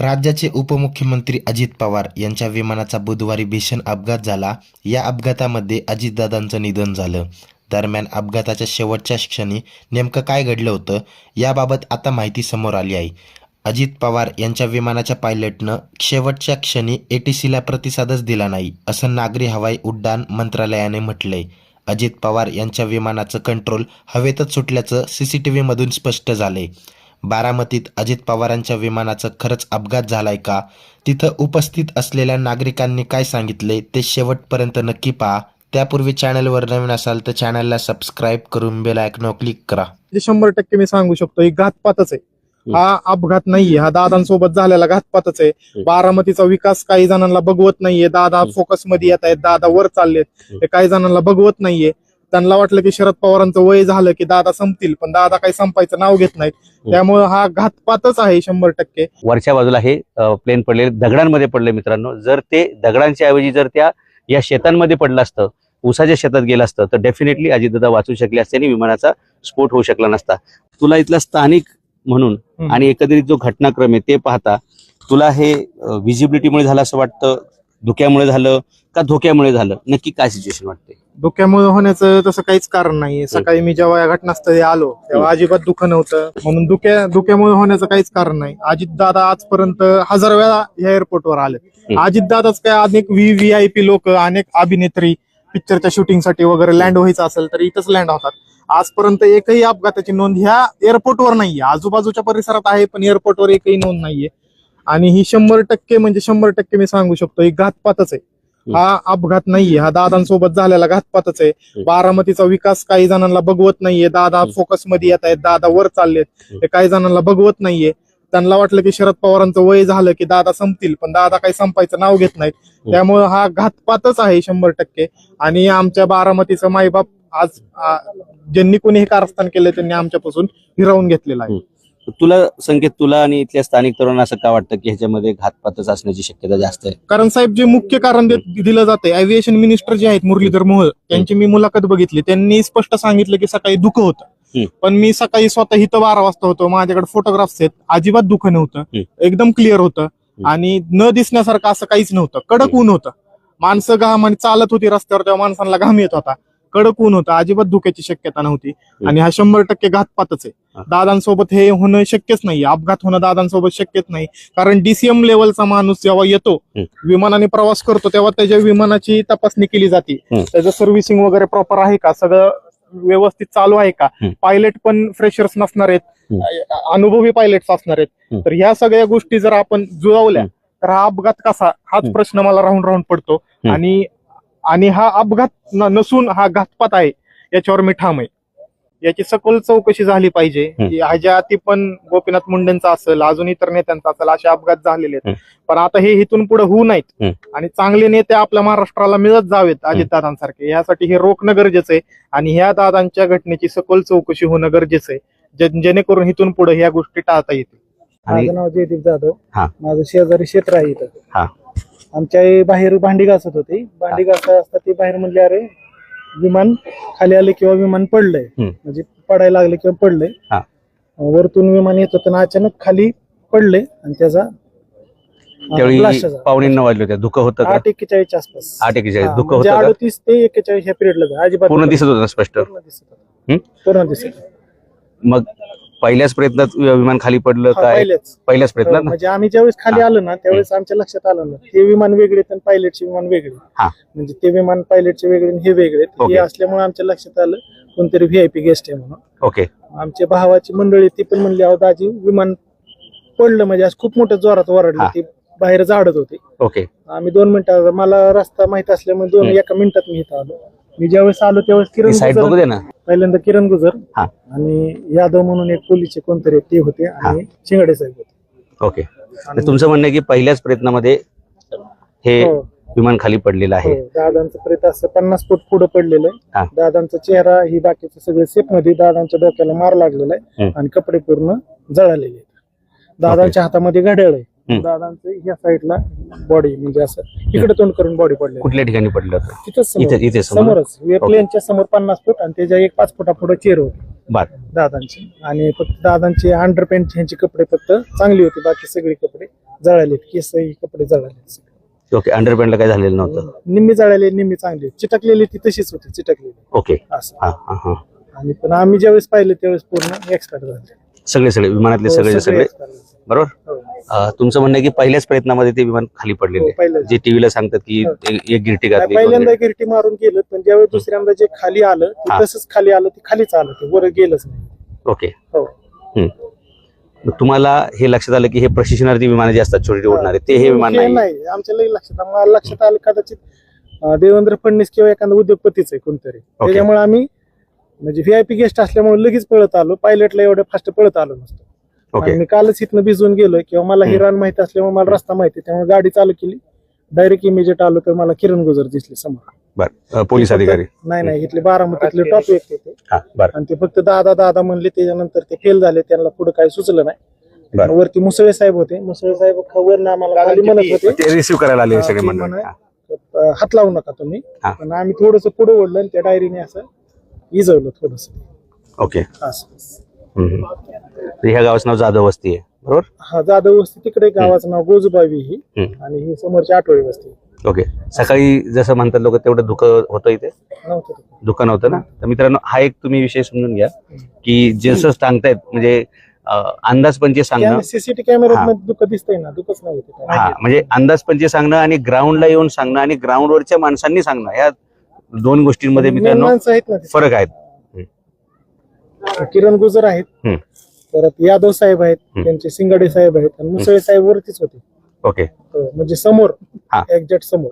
राज्याचे उपमुख्यमंत्री अजित पवार यांच्या विमानाचा बुधवारी भीषण अपघात झाला. या अपघातामध्ये अजितदादांचं निधन झालं. दरम्यान अपघाताच्या शेवटच्या क्षणी नेमकं काय घडलं होतं याबाबत आता माहिती समोर आली आहे. अजित पवार यांच्या विमानाच्या पायलटनं शेवटच्या क्षणी ए टी सीला प्रतिसादच दिला नाही असं नागरी हवाई उड्डाण मंत्रालयाने म्हटलंय. अजित पवार यांच्या विमानाचं कंट्रोल हवेतच सुटल्याचं सी सी टी व्हीमधून स्पष्ट झालंय. बारामतीत अजित पवारांच्या विमानाचा खरंच अपघात झालाय का? तिथं उपस्थित असलेल्या नागरिकांनी काय सांगितले ते शेवटपर्यंत नक्की पहा. त्यापूर्वी चॅनलवर नवीन असाल तर चॅनलला सबस्क्राईब करून बेल आयकॉन क्लिक करा. ते शंभर टक्के मी सांगू शकतो एक घातपातच आहे. हा अपघात नाहीये हा दादांसोबत झालेला घातपातच आहे. बारामतीचा विकास काही जणांना बघवत नाहीये दादा फोकसमध्ये येत आहेत दादा वर चाललेत. ते काही जणांना बघवत नाहीये. त्यांना वाटलं की शरद पवारांचं वय झालं की दादा संपतील पण दादा काही संपायचं नाव घेत नाहीत. त्यामुळे हा घातपातच आहे शंभर टक्के. वरच्या बाजूला हे प्लेन पडलेले दगडांमध्ये पडले मित्रांनो. जर ते दगडांच्या ऐवजी जर त्या या शेतांमध्ये पडलं असतं ऊसाच्या शेतात गेलं असतं तर डेफिनेटली अजितदादा वाचू शकले असते आणि विमानाचा स्फोट होऊ शकला नसता. तुला इथला स्थानिक म्हणून. आणि एकंदरीत जो घटनाक्रम आहे ते पाहता तुला हे विजिबिलिटीमुळे झालं असं वाटतं? धुक्यामुळे झालं का धोक्यामुळे झालं? नक्की काय सिच्युएशन वाटते धोक्यामुळे होण्याचं तसं काहीच कारण नाहीये. सकाळी मी जेव्हा या घटनास्थळी आलो तेव्हा अजिबात दुःख नव्हतं. म्हणून धुक्या धुक्यामुळे होण्याचं काहीच कारण नाही. अजित दादा आजपर्यंत हजार वेळा या एअरपोर्टवर आले. हम्म. अजित दादाच काय अनेक व्ही व्ही आय पी लोक अनेक अभिनेत्री पिक्चरच्या शूटिंगसाठी वगैरे लँड व्हायचं असेल तर इथंच लँड होतात. आजपर्यंत एकही अपघाताची नोंद ह्या एअरपोर्टवर नाहीये. आजूबाजूच्या परिसरात आहे पण एअरपोर्टवर एकही नोंद नाहीये. आणि ही शंभर टक्के म्हणजे शंभर टक्के मी सांगू शकतो ही घातपातच आहे. हा अपघात नाहीये. हा दादांसोबत झालेला घातपातच आहे. बारामतीचा विकास काही जणांना बघवत नाहीये. दादा फोकसमध्ये येत आहेत. दादा वर चाललेत. ते काही जणांना बघवत नाहीये. त्यांना वाटलं की शरद पवारांचं वय झालं की दादा संपतील. पण दादा काही संपायचं नाव घेत नाहीत. त्यामुळे हा घातपातच आहे शंभर टक्के. आणि आमच्या बारामतीचं माईबाप आज ज्यांनी कोणी हे कारस्थान केलं त्यांनी आमच्यापासून हिरावून घेतलेलं आहे. तुला संकेत तुला आणि इथल्या स्थानिक तरुणांना असं का वाटतं की ह्याच्यामध्ये घातपातच असण्याची शक्यता जास्त आहे? कारण साहेब जे मुख्य कारण दे- दिलं जाते एव्हिएशन मिनिस्टर जे आहेत मुरलीधर मोहोळ त्यांची मी मुलाखत बघितली. त्यांनी स्पष्ट सांगितलं की सकाळी दुःख होतं. हम्म. पण मी सकाळी स्वतः इथं बारा वाजता होतो. माझ्याकडे फोटोग्राफ्स आहेत. अजिबात दुःख नव्हतं. हम्म. एकदम क्लिअर होतं. आणि न दिसण्यासारखं असं काहीच नव्हतं. कडक ऊन होतं. माणसं घाम आणि चालत होती रस्त्यावर तेव्हा माणसांना घाम येत होता. कडक ऊन होतं अजिबात धुक्याची शक्यता नव्हती आणि हा शंभर टक्के घातपातच. आहे दादांसोबत हे होणं शक्यच नाही अपघात होणं दादांसोबत शक्यच नाही कारण डीसीएम लेवलचा माणूस जेव्हा येतो. विमानाने प्रवास करतो तेव्हा त्याच्या विमानाची तपासणी केली जाते. त्याचं सर्व्हिसिंग वगैरे प्रॉपर आहे का सगळं व्यवस्थित चालू आहे का. पायलट पण फ्रेशर्स नसणार आहेत अनुभवी पायलट्स असणार आहेत. तर ह्या सगळ्या गोष्टी जर आपण जुळवल्या. तर हा अपघात कसा हाच. प्रश्न मला राहून राहून पडतो. आणि आणि हा अपघात नसून हा घातपात आहे. याच्यावर मी ठाम आहे. याची सखोल चौकशी झाली पाहिजे. की ह्याच्या आधी पण गोपीनाथ मुंडेंचा असेल अजून इतर नेत्यांचा असेल असे अपघात झालेले आहेत. पण आता हे इथून पुढे होऊ नयेत हम्म. आणि चांगले नेते आपल्या महाराष्ट्राला मिळत जावेत अजितदादांसारखे यासाठी हे रोखणं गरजेचं आहे. आणि ह्या दादांच्या घटनेची सखोल चौकशी होणं गरजेचं आहे. जेणेकरून इथून पुढे ह्या गोष्टी टाळता येतील. आणि माझं नाव जयदीप जाधव. हा. माझं शेजारी क्षेत्र आहे इथं. हा. आमच्या आई बाहेर भांडी घासत होती भांडी घासत असता ती बाहेर म्हणली अरे विमान खाली आले किंवा विमान पडलंय हम्म. म्हणजे पडायला लागले किंवा पडलंय हा. वरतून विमान येत होतं आणि अचानक खाली पडले आणि त्याचा blast त्यावेळी झाला. पावणे नऊ वाजले होते धुकं होतं का आठ एक्केचाळीसच्या आसपास आठ एकेचाळीस हा, धुकं म्हणजे होतं का अडतीस ते एक्केचाळीस ह्या पिरियडला अजिबात पूर्ण दिसत होतं स्पष्ट पूर्ण दिसत होतं. हम्म? पूर्ण दिसत होतं. मग पहिल्याच प्रयत्नात विमान खाली पडलं हा, काय पहिलेच पहिल्याच हो, प्रयत्नात ना म्हणजे आम्ही ज्यावेळेस खाली हा. आलो ना त्यावेळेस आमच्या लक्षात आलं ना हे विमान वेगळे आणि पायलटचे विमान वेगळे हा. म्हणजे ते विमान पायलटचे वेगळे आणि हे वेगळे हे ओके. असल्यामुळे आमच्या लक्षात आलं कोणतरी व्हीआयपी गेस्ट आहे म्हणून ओके आमच्या भावाची मंडळी ती पण म्हणली अहो दाजी विमान पडलं म्हणजे आज खूप मोठ्या जोरात ओरडलं हा. ती बाहेर जाडत होती ओके आम्ही दोन मिनिटं मला रस्ता माहीत असल्यामुळे दोन हम्म. एका मिनिटात मी इथं आलो मी ज्यावेळेस आलो त्यावेळेस किरण साईड बघू गुजर दे ना पहिल्यांदा किरण गुजर हा. आणि यादव म्हणून एक पोलीसचे कोणतरी ते होते आणि शिंगडे साहेब होते ओके तर तुमचं म्हणणं आहे की पहिल्याच प्रयत्नामध्ये हे हो. विमान खाली पडलेलं आहे हो, दादांचं प्रेत असं पन्नास फूट पुढे पडलेलं हा. आहे दादांचा चेहरा ही बाकीचे सगळे सेफमध्ये दादांच्या डोक्याला मार लागलेला आहे हम्म. आणि कपडे पूर्ण जळालेले आहेत दादांच्या हातामध्ये घड्याळ आहे हम्म. दादांचं ह्या साईडला बॉडी म्हणजे असं इकडे तोंड करून बॉडी पडले कुठल्या ठिकाणी पडलं होतं? तिथंच समोर. इथे इथे समोर? समोरच. प्लेनच्या समोर पन्नास फूट आणि त्याच्या एक पाच फुटा पुढे चेअर होती. बर दादांची. आणि फक्त दादांचे अंडरपॅन्ट ह्यांचे कपडे फक्त चांगली होती. बाकी सगळे कपडे जळाले केस कपडे जळाले ओके अंडरपॅन्टला काय झालेलं नव्हतं? निम्मी जळाले निम्मी चांगली चिटकलेली ती तशीच होती. चिटकलेली. ओके असं. हा हा हा. आणि पण आम्ही ज्यावेळेस पाहिलं त्यावेळेस पूर्ण एक्सपायर झाले. सगळे सगळे. विमानातले हो, सगळे सगळे झाले. बरोबर? हो. तुमचं म्हणणं की पहिल्याच प्रयत्नामध्ये ते विमान खाली पडलेले हो. जे टीव्हीला सांगतात की हो. एक गिरटी घातली पहिल्यांदा. गिरटी मारून गेलं पण ज्यावेळेस दुसऱ्यांदा जे खाली आलं ते. तसंच खाली आलं ते खालीच आलं ते वर गेलंच नाही. ओके. तुम्हाला हे लक्षात आलं की हे प्रशिक्षणार्थी विमानं जे असतात छोटे उडणारे ते हे विमान नाही? आमच्या लक्षात. मला लक्षात आलं कदाचित देवेंद्र फडणवीस किंवा एखादा उद्योगपतीच आहे कोणतरी. त्याच्यामुळे आम्ही म्हणजे व्हीआयपी गेस्ट असल्यामुळे लगेच पळत आलो. पायलटला एवढं फास्ट पळत आलो नसतो. ओके आणि मी कालच इथनं भिजून गेलोय किंवा मला हम्म. हिरान माहिती असल्यामुळे मला रस्ता माहिती. त्यामुळे गाडी चालू केली. डायरेक्ट इमिजिएट आलो तर मला किरण गुजर दिसले समोर. बर पोलीस अधिकारी. नाही नाही इथले बारामतीतले टॉप व्यक्ती ते हा बर. आणि ते फक्त दादा दादा म्हणले त्याच्यानंतर ते फेल झाले त्यांना पुढे काही सुचलं नाही. वरती मुसळे साहेब होते. मुसळे साहेब खबर आम्हाला खाली म्हणत होते. ते रिसिव्ह करायला आले हा, सगळे ते मंडळ. म्हणे- हा. अं, हात लावू नका तुम्ही. हा. पण आम्ही थोडस पुढे ओढलं आणि त्या डायरीने असं इजवलं थोडस. ओके असं. हम्म, ह्या गावाचं नाव जाधव वस्ती आहे बरोबर? हा जाधव वस्ती तिकडे गावाचं नाव गोजूबावी ही. हम्म. आणि ही समोरची आठवडी वस्ती. ओके. सकाळी जसं म्हणतात लोक तेवढं धुकं होतं इथे? नव्हतं ते. धुकं नव्हतं ना? तर मित्रांनो हा एक तुम्ही विषय समजून घ्या की जसं सांगतायत म्हणजे अं, अंदाजपंचे सांगणं सीसीटीव्ही कॅमेऱ्यात दुःख दिसतंय ना? दुःखच नाही हा म्हणजे अंदाजपंचे सांगणं आणि ग्राउंडला येऊन सांगणं आणि ग्राउंडवरच्या माणसांनी सांगणं या दोन गोष्टींमध्ये मित्रांनो माणसं आहेत ना फरक आहेत. किरण गुजर आहेत. हम्म. परत यादव साहेब आहेत हम्म. त्यांचे सिंगाडे साहेब आहेत आणि मुसळे साहेब वरतीच होते. ओके. हो, म्हणजे समोर हा. एक्झॅक्ट समोर.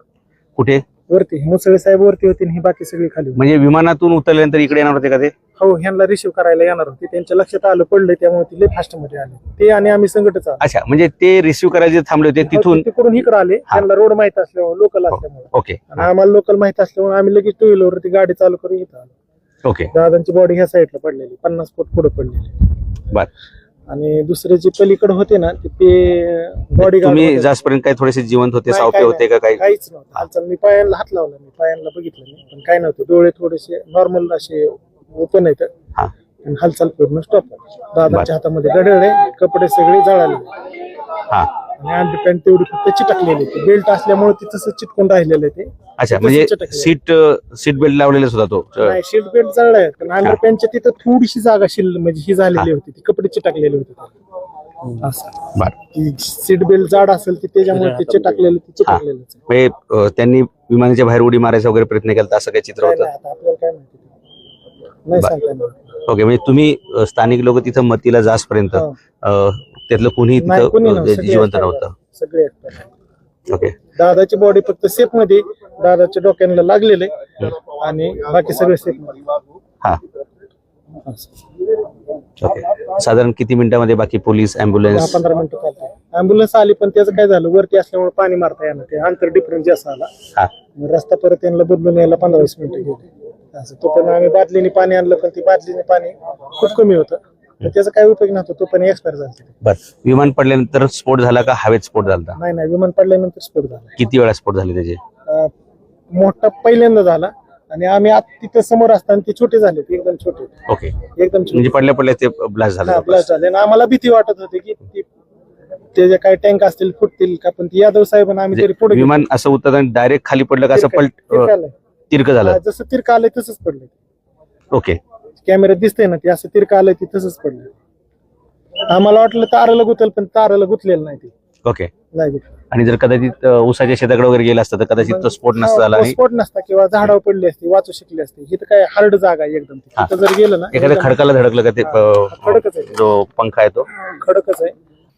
कुठे? वरती मुसळे साहेब वरती होते आणि ही बाकी सगळी खाली होती. म्हणजे विमानातून उतरल्यानंतर इकडे येणार होते का ते? हो ह्यांना रिसिव्ह करायला येणार होते. त्यांच्या लक्षात आलं पडलं त्यामुळे ते लय फास्टमध्ये आले. ते आणि आम्ही संघटच आलो अच्छा म्हणजे ते रिसिव्ह करायचे थांबले होते तिथून तिकडून इकडे आले. त्यांना रोड माहीत असल्यामुळे लोकल असल्यामुळे. ओके. आणि आम्हाला लोकल माहीत असल्यामुळे आम्ही लगेच टू व्हीलर वरती गाडी चालू करून इथं आलो. ओके दादांची बॉडी ह्या साईडला पडलेली पन्नास फूट पुढे पडलेली. बर. आणि दुसरे जे पलीकडे होते ना ते- बॉडी तुम्ही जास्तपर्यंत काही थोडेसे जिवंत होते सावते होते का काही? काहीच नव्हतं. हालचाल मी पायांना हात लावला मी पायांना बघितलं नाही. पण काय नव्हतं. डोळे थोडेसे नॉर्मल असे ओपन आहेत. हा. आणि हालचाल पूर्ण स्टॉप दादाच्या हातामध्ये गडळ आहे कपडे सगळे जळाले. हा. आणि अंडरपॅन्ट तेवढी फक्त चिटकलेली होती. बेल्ट असल्यामुळे ते तसं चिटकून राहिलेलं आहे ते. अच्छा म्हणजे. सीट सीट बेल्ट लावलेलाच होता तो? नाही सीट बेल्ट जळलाय पण अंडरपॅन्टच्या तिथं थोडीशी जागा शिल्ल म्हणजे ही झालेली होती ती. कपडे चिटकलेले होते ते. असं. बर. ती सीट बेल्ट जाड असेल ती त्याच्यामुळे ते चिटकलेलं ते चिटकलेलंच आहे. म्हणजे अं, त्यांनी विमानाच्या बाहेर उडी मारायचा वगैरे प्रयत्न केला असं काही चित्र काय होतं? नाही, आता आपल्याला काय माहिती. नाही बर. सांगता येणार. ओके म्हणजे तुम्ही स्थानिक लोक तिथं मतीला जासपर्यंत हो. त्यातलं कोणी नाही, कोणी तिथं नव्हतं. अं, सगळे जिवंत नव्हतं. सगळे. ओके दादाची बॉडी फक्त सेफमध्ये दादाच्या डोक्याला लागलेले आणि बाकी सगळे सेफमध्ये हा. ओके साधारण किती मिनिटामध्ये बाकी पोलीस दहा अँब्युलन्स पंधरा मिनिटं चालते अँब्युलन्स आली पण त्याचं काय झालं वरती असल्यामुळे पाणी मारता येणार ते अंतर डिफरन्स जास्त आला हा मग रस्ता परत त्यांना बदलून यायला पंधरा वीस मिनिटं गेले असं. तो पण आम्ही बादलीने पाणी आणलं पण ती बादलीने पाणी खूप कमी होतं. तर त्याचा काय उपयोग नव्हता तो पण एक्सपायर झाला. बर. विमान पडल्यानंतर स्फोट झाला का? हवेत स्फोट झाला नाही नाही विमान पडल्यानंतर स्फोट झाला. किती वेळा स्फोट झाले त्याचे? अं, मोठा पहिल्यांदा झाला. आणि आम्ही आत तिथं समोर असताना ते छोटे झाले ते एकदम छोटे. ओके. एकदम छोटे. म्हणजे पडल्या पडल्या ते ब्लास्ट हा, झालं blast झाले. आणि आम्हाला भीती वाटत होती की ती- ते जे काही टँक असतील फुटतील का? पण ती यादव साहेबांना आम्ही तरी पुढे म्हणजे विमान असं उतरताना डायरेक्ट खाली पडलं का? असं पलट तिरक झालं. जसं तिरक आलंय तसंच पडलंय. ओके. कॅमेऱ्यात दिसतंय ना ते असं तिरक आलंय ते तसंच पडलंय. आम्हाला वाटलं ताराला गुतल पण ताराला गुतलेलं नाही ते. ओके. नाही गुतलं. आणि जर कदाचित अं, ऊसाच्या शेताकडे वगैरे गेला असतं तर कदाचित तो स्फोट नसता झाला स्फोट नसता किंवा झाडावर पडली असते वाचू शकली असते. ही तर काय हार्ड जागा आहे एकदम जर गेलं ना एखाद्या खडकाला धडकलं का ते खडकच आहे. जो पंखा आहे तो? खडकच आहे.